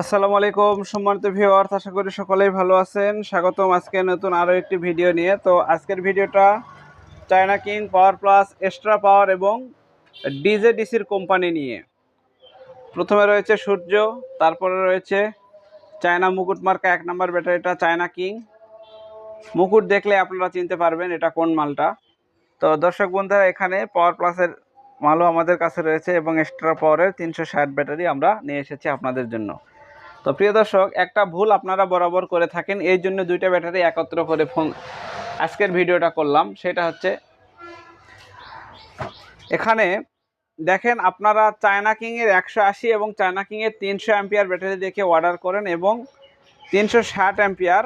আসসালামু আলাইকুম, সম্মানিত ভিউয়ার্স আশা করি সকলেই ভালো আছেন। স্বাগতম আজকে নতুন আরও একটি ভিডিও নিয়ে। তো আজকের ভিডিওটা China king power plus extra power এবং ডিজে ডিসির কোম্পানি নিয়ে। প্রথমে রয়েছে সূর্য, তারপরে রয়েছে চায়না মুকুট মার্কা, এক নম্বর ব্যাটারিটা চায়না কিং মুকুট দেখলে আপনারা চিনতে পারবেন এটা কোন মালটা। তো দর্শক বন্ধুরা, এখানে পাওয়ার প্লাসের মালও আমাদের কাছে রয়েছে এবং এক্সট্রা পাওয়ারের তিনশো ষাট ব্যাটারি আমরা নিয়ে এসেছি আপনাদের জন্য। তো প্রিয় দর্শক, একটা ভুল আপনারা বরাবর করে থাকেন, এই জন্য দুইটা ব্যাটারি একত্র করে ফোন আজকের ভিডিওটা করলাম। সেটা হচ্ছে, এখানে দেখেন আপনারা চায়না কিংয়ের একশো আশি এবং চায়না কিংয়ের তিনশো অ্যাম্পিয়ার ব্যাটারি দেখে অর্ডার করেন এবং তিনশো ষাট অ্যাম্পিয়ার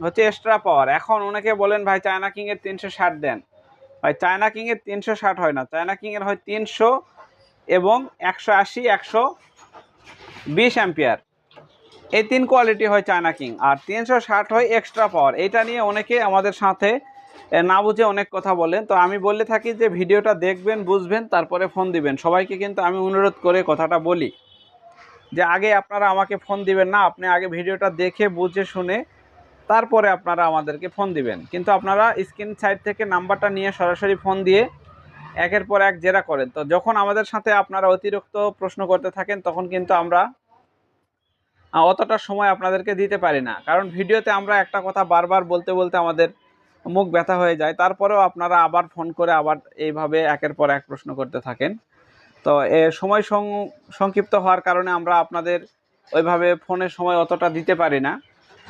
হচ্ছে এক্সট্রা পাওয়ার এখন অনেকে বলেন, ভাই, চায়না কিংয়ের তিনশো ষাট দেন। ভাই, চায়না কিংয়ের তিনশো ষাট হয় না। চায়না কিংয়ের হয় তিনশো এবং একশো আশি, একশো বিশ অ্যাম্পিয়ার। এই তিন কোয়ালিটি হয় চায়না কিং আর তিনশো ষাট হয় এক্সট্রা পাওয়ার এটা নিয়ে অনেকে আমাদের সাথে না বুঝে অনেক কথা বলেন। তো আমি বলে থাকি যে, ভিডিওটা দেখবেন, বুঝবেন, তারপরে ফোন দিবেন। সবাইকে কিন্তু আমি অনুরোধ করে কথাটা বলি যে, আগে আপনারা আমাকে ফোন দিবেন না, আপনি আগে ভিডিওটা দেখে, বুঝে, শুনে তারপরে আপনারা আমাদেরকে ফোন দিবেন। কিন্তু আপনারা স্ক্রিন সাইড থেকে নাম্বারটা নিয়ে সরাসরি ফোন দিয়ে একের পর এক জেরা করেন। তো যখন আমাদের সাথে আপনারা অতিরিক্ত প্রশ্ন করতে থাকেন, তখন কিন্তু আমরা অতটা সময় আপনাদেরকে দিতে পারি না। কারণ ভিডিওতে আমরা একটা কথা বারবার বলতে বলতে আমাদের মুখ ব্যথা হয়ে যায়। তারপরেও আপনারা আবার ফোন করে আবার এইভাবে একের পর এক প্রশ্ন করতে থাকেন। তো, এ সময় সংক্ষিপ্ত হওয়ার কারণে আমরা আপনাদের ওইভাবে ফোনের সময় অতটা দিতে পারি না।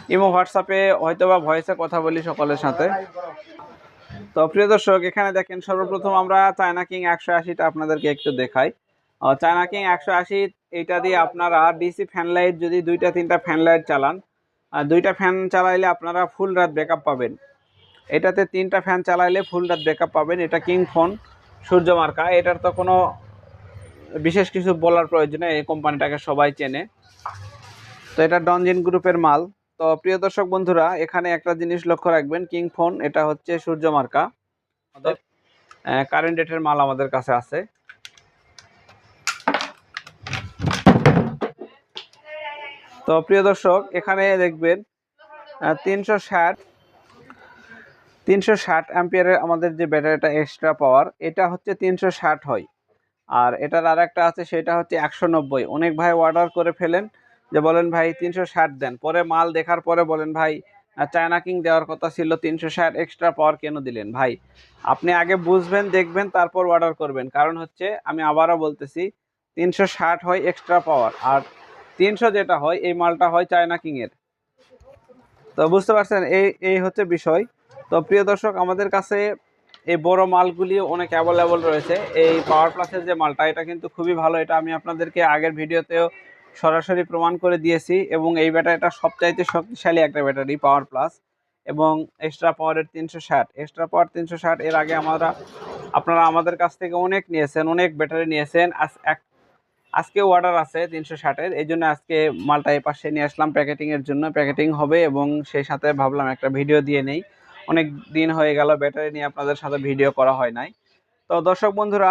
ইমো, হোয়াটসঅ্যাপে হয়তো বা ভয়েসে কথা বলি সকলের সাথে। তো, প্রিয় দর্শক, এখানে দেখেন সর্বপ্রথম আমরা চায়না কিং একশো আশিটা আপনাদেরকে একটু দেখাই। চায়না কিং একশো আশি, এইটা দিয়ে আপনারা ডিসি ফ্যান লাইট যদি দুইটা, তিনটা ফ্যান লাইট চালান, আর দুইটা ফ্যান চালাইলে আপনারা ফুল রাত ব্যাকআপ পাবেন। এটাতে তিনটা ফ্যান চালাইলে ফুল রাত ব্যাকআপ পাবেন। এটা কিং ফোন, সূর্য মার্কা। এটার তো কোনো বিশেষ কিছু বলার প্রয়োজন এই কোম্পানিটাকে সবাই চেনে। তো এটা ডনজিন গ্রুপের মাল। তো প্রিয় দর্শক বন্ধুরা, এখানে একটা জিনিস লক্ষ্য রাখবেন, কিং ফোন, এটা হচ্ছে সূর্য মার্কা। কারেন্ট ডেটের মাল আমাদের কাছে আছে। তো প্রিয় দর্শক, এখানে দেখবেন তিনশো ষাট তিনশো ষাট অ্যাম্পিয়ারের আমাদের যে ব্যাটারিটা এক্সট্রা পাওয়ার এটা হচ্ছে তিনশো ষাট হয়। আর এটার আর একটা আছে, সেটা হচ্ছে একশো নব্বই। অনেক ভাই অর্ডার করে ফেলেন যে, বলেন ভাই তিনশো ষাট দেন। পরে মাল দেখার পরে বলেন ভাই চায়না কিং দেওয়ার কথা ছিল, তিনশো ষাট এক্সট্রা পাওয়ার কেন দিলেন? ভাই, আপনি আগে বুঝবেন, দেখবেন, তারপর অর্ডার করবেন। কারণ হচ্ছে, আমি আবারও বলতেছি, তিনশো ষাট হয় এক্সট্রা পাওয়ার আর তিনশো যেটা হয়, এই মালটা হয় চায়না কিংয়ের তো বুঝতে পারছেন, এই এই হচ্ছে বিষয়। তো প্রিয় দর্শক, আমাদের কাছে এই বড় মালগুলি অনেক অ্যাভেলেবল রয়েছে। এই পাওয়ার প্লাসের যে মালটা, এটা কিন্তু খুবই ভালো। এটা আমি আপনাদেরকে আগের ভিডিওতেও সরাসরি প্রমাণ করে দিয়েছি এবং এই ব্যাটারিটা সবচাইতে শক্তিশালী একটা ব্যাটারি পাওয়ার প্লাস এবং এক্সট্রা পাওয়ারের তিনশো ষাট। এক্সট্রা পাওয়ার তিনশো ষাট এর আগে আমরা, আপনারা আমাদের কাছ থেকে অনেক নিয়েছেন, অনেক ব্যাটারি নিয়েছেন। আজ এক আজকে অর্ডার আছে তিনশো ষাটের, এই জন্য আজকে মালটা এই পাশে নিয়ে আসলাম প্যাকেটিংয়ের জন্য। প্যাকেটিং হবে এবং সেই সাথে ভাবলাম একটা ভিডিও দিয়ে নেই। অনেক দিন হয়ে গেল ব্যাটারি নিয়ে আপনাদের সাথে ভিডিও করা হয় নাই। তো দর্শক বন্ধুরা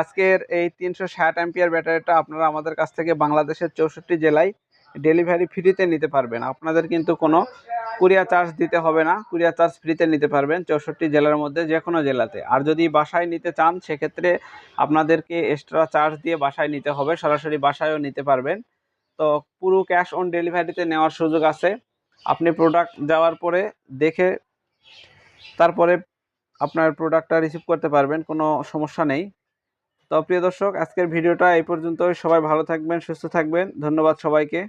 আজকের এই তিনশো ষাট অ্যাম্পিয়ার ব্যাটারিটা আপনারা আমাদের কাছ থেকে বাংলাদেশের চৌষট্টি জেলায় ডেলিভারি ফ্রিতে নিতে পারবেন। আপনাদের কিন্তু কোনো কুরিয়া চার্জ দিতে হবে না। কুরিয়ার চার্জ ফ্রিতে নিতে পারবেন চৌষট্টি জেলার মধ্যে যে কোনো জেলাতে। আর যদি বাসায় নিতে চান, সেক্ষেত্রে আপনাদেরকে এক্সট্রা চার্জ দিয়ে বাসায় নিতে হবে। সরাসরি বাসায়ও নিতে পারবেন। তো পুরো ক্যাশ অন ডেলিভারিতে নেওয়ার সুযোগ আছে। আপনি প্রোডাক্ট যাওয়ার পরে দেখে তারপরে আপনার প্রোডাক্টটা রিসিভ করতে পারবেন, কোনো সমস্যা নেই। তো প্রিয় দর্শক, আজকের ভিডিওটা এই পর্যন্তই। সবাই ভালো থাকবেন, সুস্থ থাকবেন। ধন্যবাদ সবাইকে।